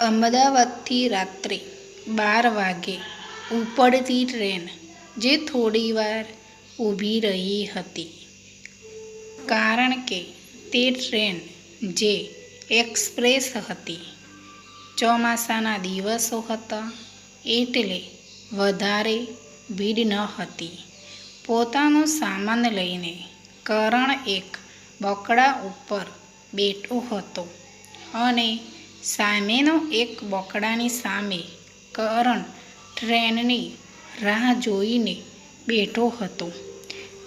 અમદાવાદથી રાત્રે બાર વાગે ઉપડતી ટ્રેન જે થોડીવાર ઊભી રહી હતી. કારણ કે તે ટ્રેન જે એક્સપ્રેસ હતી, ચોમાસાના દિવસો હતા એટલે વધારે ભીડ ન હતી. પોતાનો સામાન લઈને કરણ એક બકડા ઉપર બેઠો હતો અને સામેનો એક બોકડાની સામે કરણ ટ્રેનની રાહ જોઈને બેઠો હતો.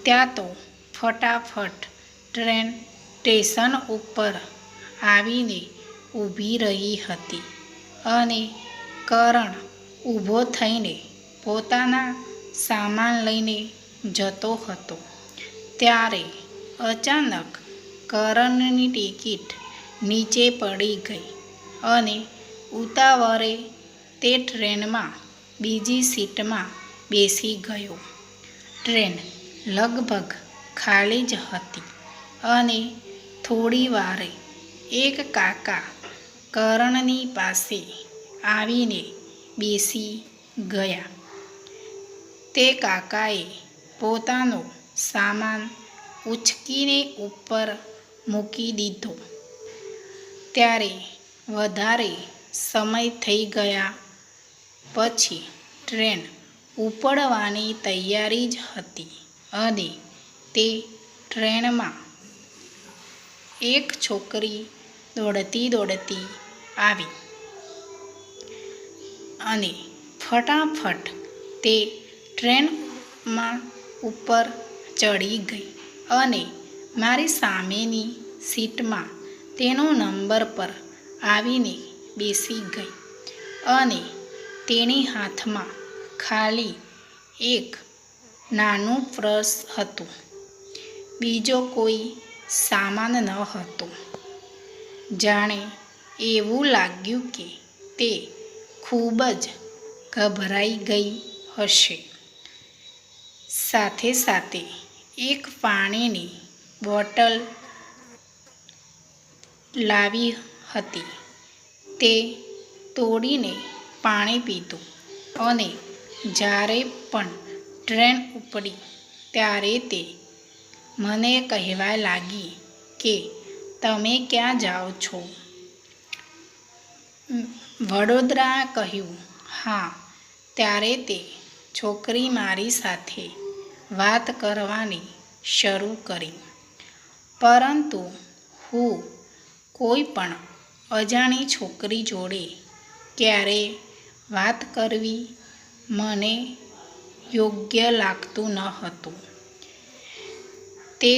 ત્યાં તો ફટાફટ ટ્રેન સ્ટેશન ઉપર આવીને ઊભી રહી હતી અને કરણ ઊભો થઈને પોતાના સામાન લઈને જતો હતો. ત્યારે અચાનક કરણની ટિકિટ નીચે પડી ગઈ. અને ઉતાવળે તે ટ્રેનમાં બીજી સીટમાં બેસી ગયો. ટ્રેન લગભગ ખાલી જ હતી અને થોડી વારે એક કાકા કરણની પાસે આવીને બેસી ગયા. તે કાકાએ પોતાનો સામાન ઉચકીને ઉપર મૂકી દીધો. ત્યારે વધારે સમય થઈ ગયા પછી ટ્રેન ઉપડવાની તૈયારી જ હતી અને તે ટ્રેનમાં એક છોકરી દોડતી દોડતી આવી અને ફટાફટ તે ટ્રેનમાં ઉપર ચડી ગઈ અને મારી સામેની સીટમાં તેનો નંબર પર આવીને બેસી ગઈ અને તેની હાથમાં ખાલી એક નાનું પર્સ હતું. બીજો કોઈ સામાન ન હતો. જાણે એવું લાગ્યું કે તે ખૂબ જ ગભરાઈ ગઈ હશે. સાથે સાથે એક પાણીની બોટલ લાવી હતી. તે તોડીને પાણી પીધું અને જ્યારે પણ ટ્રેન ઉપડી ત્યારે તે મને કહેવા લાગી કે, તમે ક્યાં જાઓ છો? વડોદરા કહ્યું, હા. ત્યારે તે છોકરી મારી સાથે વાત કરવાની શરૂ કરી. પરંતુ હું કોઈ પણ અજાણી છોકરી જોડે ક્યારે વાત કરવી મને યોગ્ય લાગતું ન હતું. તે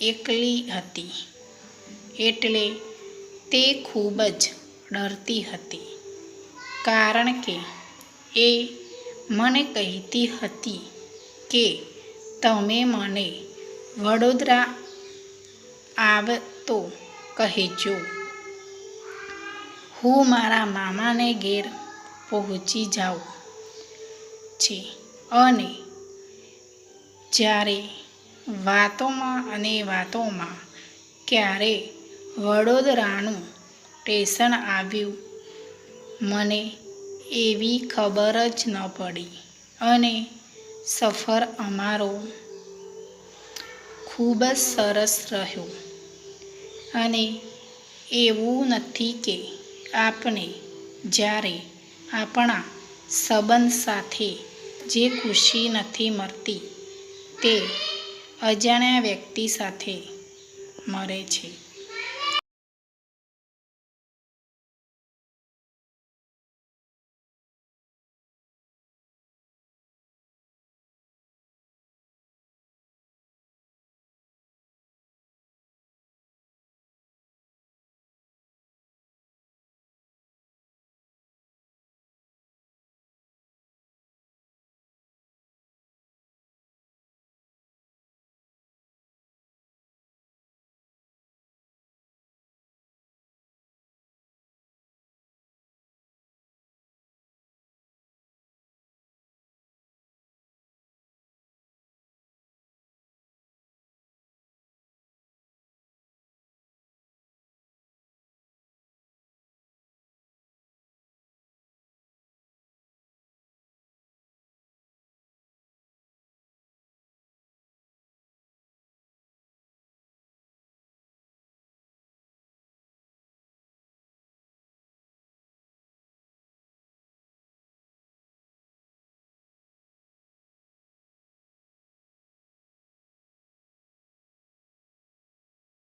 એકલી હતી એટલે તે ખૂબ જ ડરતી હતી કારણ કે એ મને કહેતી હતી કે તમે મને વડોદરા આવતો કહેજો. હું મારા મામાને ઘેર પહોંચી જાઉં છે અને જ્યારે વાતોમાં અને વાતોમાં ક્યારે વડોદરાનું સ્ટેશન આવ્યું, મને એવી ખબર જ ન પડી અને સફર અમારો ખૂબ જ સરસ રહ્યો. અને એવું નથી કે આપણે જ્યારે આપણા સંબંધ સાથે જે ખુશી નથી મળતી, તે અજાણ્યા વ્યક્તિ સાથે મળે છે.